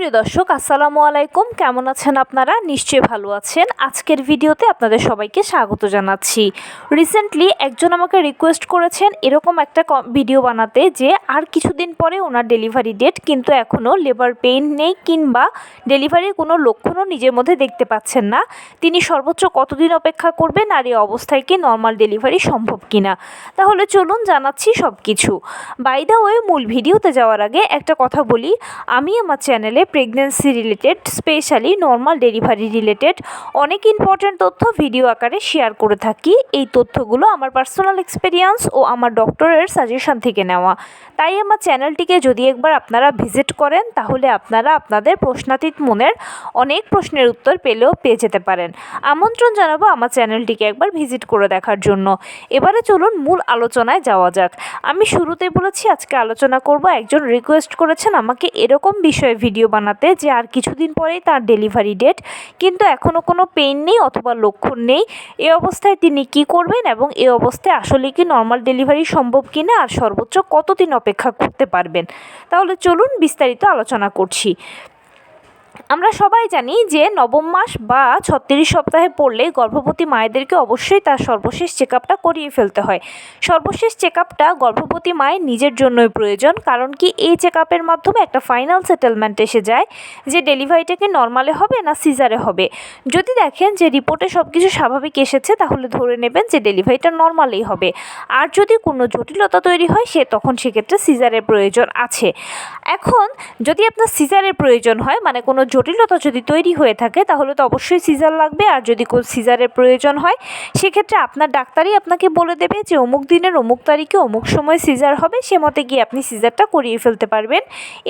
সুপ্রিয় দর্শক, আসসালামু আলাইকুম। কেমন আছেন আপনারা? নিশ্চয়ই ভালো আছেন। আজকের ভিডিওতে আপনাদের সবাইকে স্বাগত জানাচ্ছি। রিসেন্টলি একজন আমাকে রিকোয়েস্ট করেছেন এরকম একটা ভিডিও বানাতে যে আর কিছুদিন পরে ওনার ডেলিভারি ডেট কিন্তু এখনও লেবার পেইন নেই কিংবা ডেলিভারির কোনো লক্ষণও নিজের মধ্যে দেখতে পাচ্ছেন না। তিনি সর্বোচ্চ কতদিন অপেক্ষা করবেন আর এই অবস্থায় কি নর্মাল ডেলিভারি সম্ভব কিনা? তাহলে চলুন জানাচ্ছি সব কিছু বাই দ্য ওয়ে মূল ভিডিওতে যাওয়ার আগে একটা কথা বলি। আমি আমার চ্যানেলে pregnancy related specially normal delivery related অনেক ইম্পর্ট্যান্ট তথ্য ভিডিও আকারে শেয়ার করে থাকি। এই তথ্যগুলো আমার পার্সোনাল এক্সপিরিয়েন্স ও আমার ডক্টরের সাজেশন থেকে নেওয়া। তাই আমার চ্যানেলটিকে যদি একবার আপনারা ভিজিট করেন, তাহলে আপনারা আপনাদের প্রশ্নাতীত মনের অনেক প্রশ্নের উত্তর পেলেও পেয়ে যেতে পারেন। আমন্ত্রণ জানাব আমার চ্যানেলটিকে একবার ভিজিট করে দেখার জন্য। এবারে চলুন মূল আলোচনায় যাওয়া যাক। আমি শুরুতে বলেছি, আজকে আলোচনা করব, একজন রিকোয়েস্ট করেছেন আমাকে এরকম বিষয়ে ভিডিও বানাতে যে আর কিছুদিন পরেই তার ডেলিভারি ডেট। কিন্তু এখনও কোনো পেইন নেই অথবা লক্ষণ নেই। এ অবস্থায় তিনি কি করবেন এবং এ অবস্থায় আসলে কি নর্মাল ডেলিভারি সম্ভব কি না আর সর্বোচ্চ কতদিন অপেক্ষা করতে পারবেন? তাহলে চলুন বিস্তারিত আলোচনা করছি। আমরা সবাই জানি যে নবম মাস বা ছত্রিশ সপ্তাহে পড়লে গর্ভবতী মায়েদেরকে অবশ্যই তার সর্বশেষ চেক আপটা করিয়ে ফেলতে হয়। সর্বশেষ চেক আপটা গর্ভবতী মায়ের নিজের জন্যই প্রয়োজন, কারণ কি এই চেক আপের মাধ্যমে একটা ফাইনাল সেটেলমেন্ট এসে যায় যে ডেলিভারিটাকে নর্মালে হবে না সিজারে হবে। যদি দেখেন যে রিপোর্টে সব কিছু স্বাভাবিক এসেছে, তাহলে ধরে নেবেন যে ডেলিভারিটা নর্মালেই হবে। আর যদি কোনো জটিলতা তৈরি হয়, সে তখন সেক্ষেত্রে সিজারের প্রয়োজন আছে। এখন যদি আপনার সিজারের প্রয়োজন হয় মানে কোনো জটিলতা যদি তৈরি হয়ে থাকে, তাহলে তো অবশ্যই সিজার লাগবে। আর যদি কোনো সিজারের প্রয়োজন হয়, সেক্ষেত্রে আপনার ডাক্তারই আপনাকে বলে দেবে যে, অমুক দিনের অমুক তারিখে অমুক সময় সিজার হবে, সে মতে গিয়ে আপনি সিজারটা করিয়ে ফেলতে পারবেন।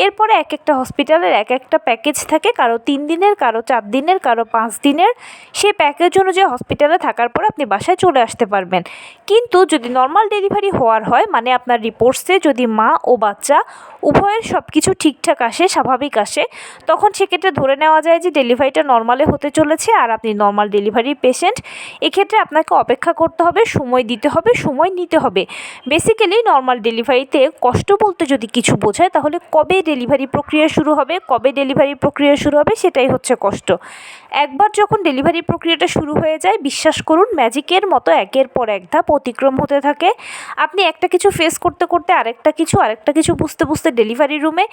এরপরে এক একটা হসপিটালের এক একটা প্যাকেজ থাকে, কারও তিন দিনের, কারও চার দিনের, কারও পাঁচ দিনের। সেই প্যাকেজ অনুযায়ী হসপিটালে থাকার পর আপনি বাসায় চলে আসতে পারবেন। কিন্তু যদি নর্মাল ডেলিভারি হওয়ার হয় মানে আপনার রিপোর্টসে যদি মা ও বাচ্চা উভয়ের সব কিছু ঠিকঠাক আসে, স্বাভাবিক আসে, তখন সেক্ষেত্রে ধরে নেওয়া যায় যে ডেলিভারিটা নর্মালে হতে চলেছে আর আপনি নর্মাল ডেলিভারির পেশেন্ট এক্ষেত্রে আপনাকে অপেক্ষা করতে হবে, সময় দিতে হবে, সময় নিতে হবে। বেসিক্যালি নর্মাল ডেলিভারিতে কষ্ট বলতে যদি কিছু বোঝায়, তাহলে কবে ডেলিভারি প্রক্রিয়া শুরু হবে, কবে ডেলিভারি প্রক্রিয়া শুরু হবে সেটাই হচ্ছে কষ্ট। একবার যখন ডেলিভারি প্রক্রিয়াটা শুরু হয়ে যায়, বিশ্বাস করুন ম্যাজিকের মতো একের পর এক ধাপ অতিক্রম হতে থাকে। আপনি একটা কিছু ফেস করতে করতে আরেকটা কিছু আরেকটা কিছু বুঝতে বুঝতে ডেলিভারি রুমে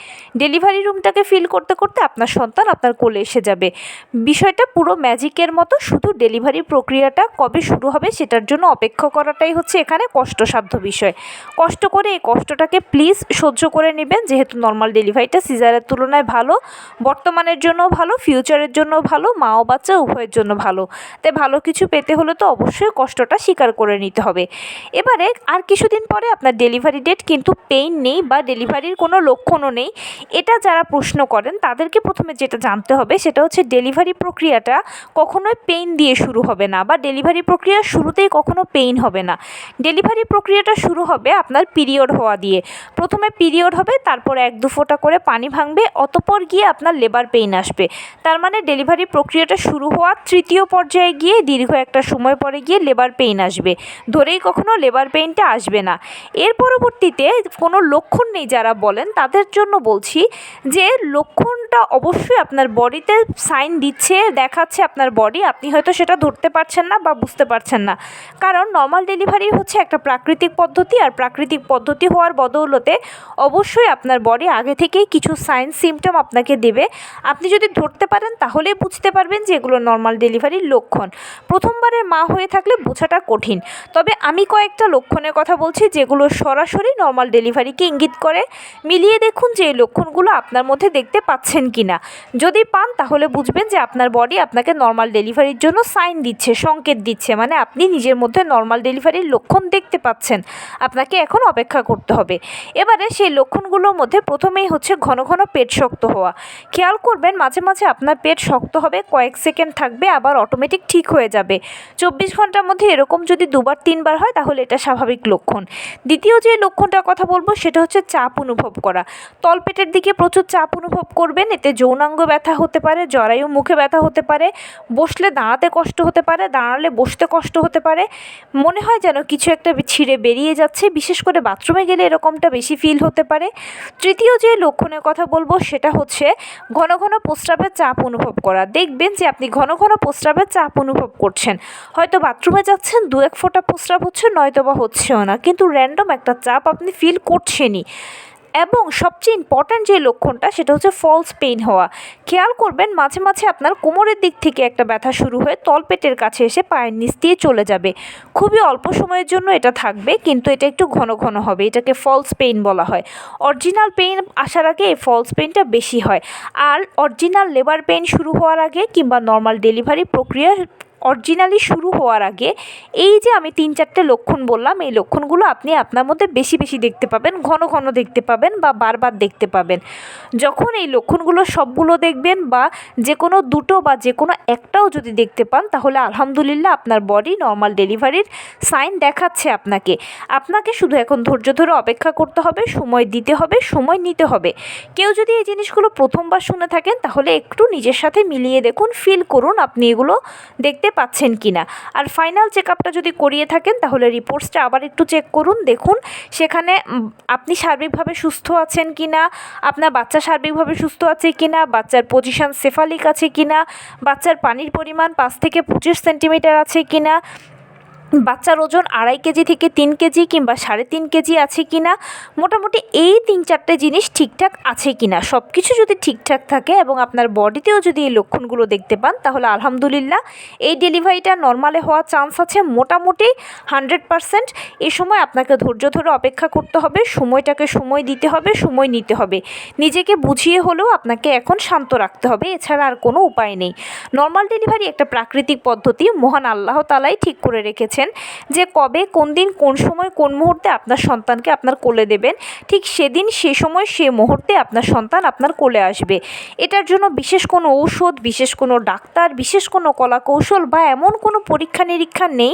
ডেলিভারি রুমটাকে ফিল করতে করতে আপনার সন্তান আপনার কোলে এসে যাবে। বিষয়টা পুরো ম্যাজিকের মতো, শুধু ডেলিভারি প্রক্রিয়াটা কবে শুরু হবে সেটার জন্য অপেক্ষা করাটাই হচ্ছে এখানে কষ্টসাধ্য বিষয়। কষ্ট করে এই কষ্টটাকে প্লিজ সহ্য করে নেবেন, যেহেতু নর্মাল ডেলিভারিটা সিজারের তুলনায় ভালো, বর্তমানের জন্য ভালো ফিউচারের জন্য ভালো মা ও বাচ্চা উভয়ের জন্য ভালো। তাই ভালো কিছু পেতে হলে তো অবশ্যই কষ্টটা স্বীকার করে নিতে হবে। এবারে আর কিছুদিন পরে আপনার ডেলিভারি ডেট কিন্তু পেইন নেই বা ডেলিভারির কোনো লক্ষণও নেই। এটা যারা প্রশ্ন করেন, তাদেরকে প্রথমে যেটা জানতে হবে সেটা হচ্ছে ডেলিভারি প্রক্রিয়াটা কখনোই পেইন দিয়ে শুরু হবে না বা ডেলিভারি প্রক্রিয়া শুরুতেই কখনো পেইন হবে না। ডেলিভারি প্রক্রিয়াটা শুরু হবে আপনার পিরিয়ড হওয়া দিয়ে। প্রথমে পিরিয়ড হবে, তারপর এক দু ফোঁটা করে পানি ভাঙবে, অতপর গিয়ে আপনার লেবার পেইন আসবে। তার মানে ডেলিভারি প্রক্রিয়াটা শুরু হওয়ার তৃতীয় পর্যায়ে গিয়ে দীর্ঘ একটা সময় পরে গিয়ে লেবার পেইন আসবে। ধরেই কখনো লেবার পেইনটা আসবে না। এর পরবর্তীতে কোনো লক্ষণ নেই যারা বলেন, তাদের জন্য বলছি যে লক্ষণটা অবশ্যই আপনার বডিতে সাইন দিচ্ছে, দেখাচ্ছে আপনার বডি আপনি হয়তো সেটা ধরতে পারছেন না বা বুঝতে পারছেন না। কারণ নর্মাল ডেলিভারি হচ্ছে একটা প্রাকৃতিক পদ্ধতি আর প্রাকৃতিক পদ্ধতি হওয়ার বদৌলতে অবশ্যই আপনার বডি আগে থেকেই কিছু সাইন সিমটম আপনাকে দেবে। আপনি যদি ধরতে পারেন, তাহলেই বুঝতে পারবেন যে এগুলো নর্মাল ডেলিভারির লক্ষণ। প্রথমবারের মা হয়ে থাকলে বোঝাটা কঠিন। তবে আমি কয়েকটা লক্ষণের কথা বলছি, যেগুলো সরাসরি নর্মাল ডেলিভারিকে ইঙ্গিত করে। মিলিয়ে দেখুন যে এই লক্ষণগুলো আপনার মধ্যে দেখতে পাচ্ছেন কি না যদি পান, তাহলে বুঝবেন যে আপনার বডি আপনাকে নর্মাল ডেলিভারির জন্য সাইন দিচ্ছে, সংকেত দিচ্ছে। মানে আপনি নিজের মধ্যে নর্মাল ডেলিভারির লক্ষণ দেখতে পাচ্ছেন। আপনাকে এখন অপেক্ষা করতে হবে। এবারে সেই লক্ষণগুলোর মধ্যে প্রথমেই হচ্ছে ঘন ঘন পেট শক্ত হওয়া। খেয়াল করবেন, মাঝে মাঝে আপনার পেট শক্ত হবে, কয়েক সেকেন্ড থাকবে, আবার অটোমেটিক ঠিক হয়ে যাবে। চব্বিশ ঘণ্টার মধ্যে এরকম যদি দুবার, তিনবার হয়, তাহলে এটা স্বাভাবিক লক্ষণ। দ্বিতীয় যে লক্ষণটার কথা বলব, সেটা হচ্ছে চাপ অনুভব করা। তলপেটের দিকে প্রচুর চাপ অনুভব করবেন, এতে যৌনাঙ্গ ব্যথা হতে পারে, জরায়ু মুখে ব্যথা হতে পারে, বসলে দাঁড়াতে কষ্ট হতে পারে, দাঁড়ালে বসতে কষ্ট হতে পারে। মনে হয় যেন কিছু একটা ছিঁড়ে বেরিয়ে যাচ্ছে, বিশেষ করে বাথরুমে গেলে এরকমটা বেশি ফিল হতে পারে। তৃতীয় যে লক্ষণের কথা বলব, সেটা হচ্ছে ঘন ঘন প্রস্রাবের চাপ অনুভব করা। দেখবেন যে আপনি ঘন ঘন প্রস্রাবের চাপ অনুভব করছেন। হয়তো বাথরুমে যাচ্ছেন দু এক ফোঁটা প্রস্রাব হচ্ছে নয়তো বা হচ্ছেও না। কিন্তু র্যান্ডম একটা চাপ আপনি ফিল করছেনই। এবং সবচেয়ে ইম্পর্ট্যান্ট যে লক্ষণটা সেটা হচ্ছে ফলস পেইন হওয়া। খেয়াল করবেন মাঝে মাঝে আপনার কোমরের দিক থেকে একটা ব্যথা শুরু হয়ে তলপেটের কাছে এসে পায়ের নিচ দিয়ে চলে যাবে। খুবই অল্প সময়ের জন্য এটা থাকবে, কিন্তু এটা একটু ঘন ঘন হবে, এটাকে ফলস পেইন বলা হয়। অরিজিনাল পেইন আসার আগে এই ফলস পেইনটা বেশি হয়। আর অরিজিনাল লেবার পেইন শুরু হওয়ার আগে কিংবা নর্মাল ডেলিভারি প্রক্রিয়া অরিজিনালি শুরু হওয়ার আগে এই যে আমি তিন চারটে লক্ষণ বললাম, এই লক্ষণগুলো আপনি আপনার মধ্যে বেশি বেশি দেখতে পাবেন, ঘন ঘন দেখতে পাবেন বা বারবার দেখতে পাবেন। যখন এই লক্ষণগুলো সবগুলো দেখবেন বা যে কোনো দুটো বা যে কোনো একটাও যদি দেখতে পান, তাহলে আলহামদুলিল্লাহ আপনার বডি নর্মাল ডেলিভারির সাইন দেখাচ্ছে আপনাকে। আপনাকে শুধু এখন ধৈর্য ধরে অপেক্ষা করতে হবে, সময় দিতে হবে, সময় নিতে হবে। কেউ যদি এই জিনিসগুলো প্রথমবার শুনে থাকেন, তাহলে একটু নিজের সাথে মিলিয়ে দেখুন ফিল করুন, আপনি এগুলো দেখতে পাচ্ছেন কি না আর ফাইনাল চেক আপটা যদি করিয়ে থাকেন, তাহলে রিপোর্টসটা আবার একটু চেক করুন। দেখুন, সেখানে আপনি সার্বিকভাবে সুস্থ আছেন কি না আপনার বাচ্চা সার্বিকভাবে সুস্থ আছে কি না বাচ্চার পজিশান সেফালিক আছে কি না বাচ্চার পানির পরিমাণ পাঁচ থেকে পঁচিশ সেন্টিমিটার আছে কি না বাচ্চার ওজন আড়াই কেজি থেকে তিন কেজি কিংবা সাড়ে তিন কেজি আছে কি না মোটামুটি এই তিন চারটে জিনিস ঠিকঠাক আছে কি না সব কিছু যদি ঠিকঠাক থাকে এবং আপনার বডিতেও যদি এই লক্ষণগুলো দেখতে পান, তাহলে আলহামদুলিল্লাহ এই ডেলিভারিটা নর্মালে হওয়ার চান্স আছে মোটামুটি হান্ড্রেড পারসেন্ট। এ সময় আপনাকে ধৈর্য ধরে অপেক্ষা করতে হবে, সময়টাকে সময় দিতে হবে, সময় নিতে হবে। নিজেকে বুঝিয়ে হলেও আপনাকে এখন শান্ত রাখতে হবে, এছাড়া আর কোনো উপায় নেই। নর্মাল ডেলিভারি একটা প্রাকৃতিক পদ্ধতি, মহান আল্লাহ তালাই ঠিক করে রেখেছেন যে কবে, কোন দিন, কোন সময়, কোন মুহূর্তে আপনার সন্তানকে আপনার কোলে দেবেন, ঠিক সেদিন, সে সময়, সে মুহূর্তে আপনার সন্তান আপনার কোলে আসবে। এটার জন্য বিশেষ কোনো ঔষধ, বিশেষ কোনো ডাক্তার, বিশেষ কোনো কলা কৌশল বা এমন কোনো পরীক্ষা নিরীক্ষা নেই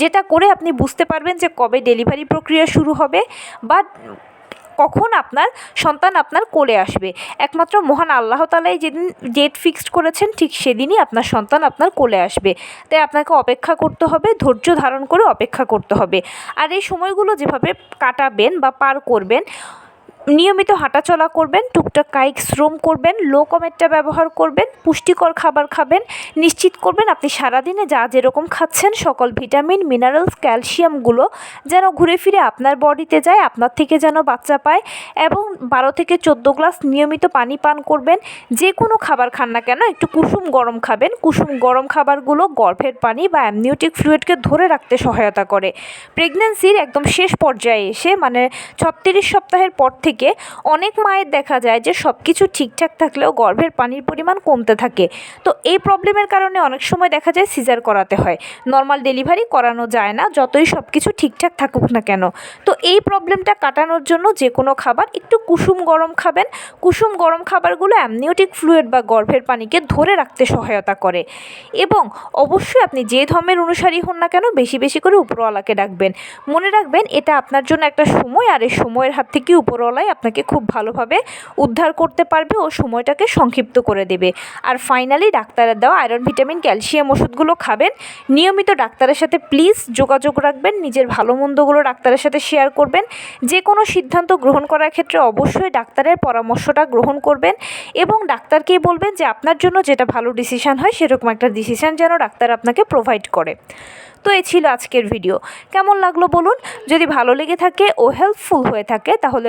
যেটা করে আপনি বুঝতে পারবেন যে কবে ডেলিভারি প্রক্রিয়া শুরু হবে বা কখন আপনার সন্তান আপনার কোলে আসবে? একমাত্র মহান আল্লাহ তালাই যেদিন ডেট ফিক্সড করেছেন, ঠিক সেদিনই আপনার সন্তান আপনার কোলে আসবে। তাই আপনাকে অপেক্ষা করতে হবে, ধৈর্য ধারণ করে অপেক্ষা করতে হবে। আর এই সময়গুলো যেভাবে কাটাবেন বা পার করবেন নিয়মিত হাঁটাচলা করবেন, টুকটাক কায়িক শ্রম করবেন লো কমেটটা ব্যবহার করবেন, পুষ্টিকর খাবার খাবেন, নিশ্চিত করবেন আপনি সারাদিনে যা যেরকম খাচ্ছেন, সকল ভিটামিন মিনারেলস ক্যালসিয়ামগুলো যেন ঘুরে ফিরে আপনার বডিতে যায়, আপনার থেকে যেন বাচ্চা পায় এবং বারো থেকে চোদ্দ গ্লাস নিয়মিত পানি পান করবেন, যে কোনো খাবার খান না কেন, একটু কুসুম গরম খাবেন, কুসুম গরম খাবারগুলো গর্ভের পানি বা অ্যামনিউটিক ফ্লুইডকে ধরে রাখতে সহায়তা করে। প্রেগন্যান্সির একদম শেষ পর্যায়ে এসে মানে ছত্রিশ সপ্তাহের পর থেকে অনেক মায়ের দেখা যায় যে সব কিছু ঠিকঠাক থাকলেও গর্ভের পানির পরিমাণ কমতে থাকে। তো এই প্রবলেমের কারণে অনেক সময় দেখা যায় সিজার করাতে হয়। নর্মাল ডেলিভারি করানো যায় না, যতই সব কিছু ঠিকঠাক থাকুক না কেন। তো এই প্রবলেমটা কাটানোর জন্য যে কোনো খাবার একটু কুসুম গরম খাবেন। কুসুম গরম খাবারগুলো অ্যামনিওটিক ফ্লুইড বা গর্ভের পানিকে ধরে রাখতে সহায়তা করে। এবং অবশ্যই আপনি যে ধর্মের অনুসারী হন না কেন বেশি বেশি করে উপরওয়ালাকে ডাকবেন। মনে রাখবেন এটা আপনার জন্য একটা সময় আর এই সময়ের হাত থেকে উপরওয়ালাই আপনাকে খুব ভালোভাবে উদ্ধার করতে পারবে ও সময়টাকে সংক্ষিপ্ত করে দেবে। আর ফাইনালি ডাক্তারের দেওয়া আয়রন ভিটামিন ক্যালসিয়াম ওষুধগুলো খাবেন। নিয়মিত ডাক্তারের সাথে প্লিজ যোগাযোগ রাখবেন, নিজের ভালো মন্দগুলো ডাক্তারের সাথে শেয়ার করবেন। যে কোনো সিদ্ধান্ত গ্রহণ করার ক্ষেত্রে অবশ্যই ডাক্তারের পরামর্শটা গ্রহণ করবেন এবং ডাক্তারকেই বলবেন যে আপনার জন্য যেটা ভালো ডিসিশান হয় সেরকম একটা ডিসিশান যেন ডাক্তার আপনাকে প্রোভাইড করে। তো এ ছিল আজকের ভিডিও কেমন লাগল বলুন? যদি ভালো লেগে থাকে ও হেল্পফুল হয়ে থাকে তাহলে